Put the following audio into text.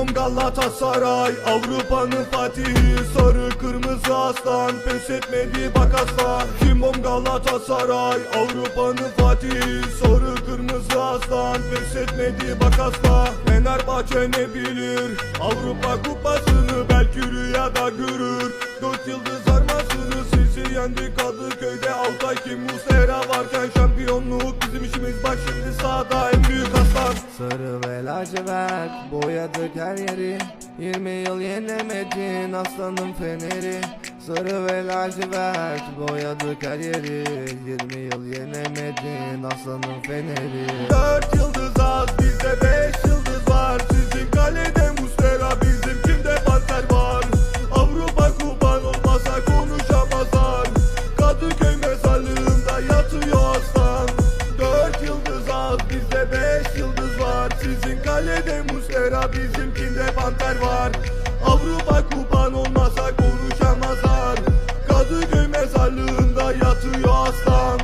Simon Galatasaray Avrupa'nın fatihi. Sarı kırmızı aslan Pes etmedi bak aslan. Simon Galatasaray Avrupa'nın fatihi. Sarı kırmızı aslan Pes etmedi bak aslan. Fenerbahçe ne bilir? Avrupa kupasını belki rüyada görür. Dört yıldız armasını sizi yendik Kadıköy'de Altay kim Muslera varken Şampiyonluk bizim işimiz. Bak şimdi sahada Sarı ve lacivert boyadık her yeri. 20 yıl yenemedin aslanın feneri. Sarı ve lacivert boyadık her yeri. 20 yıl yenemedin aslanın feneri. Dört yıldız az bizde beş yıldız var. Sizin kalede Mustera bizim kimde Panter var? Avrupa kupan olmasa konuşamazlar. Kadıköy mezarlığında yatıyor aslan. Dört yıldız az bizde beş yıldız var sizin kalede Mustera bizimkinde panter var. Avrupa kupan olmasa konuşamazlar. Kadıköy mezarlığında yatıyor aslan.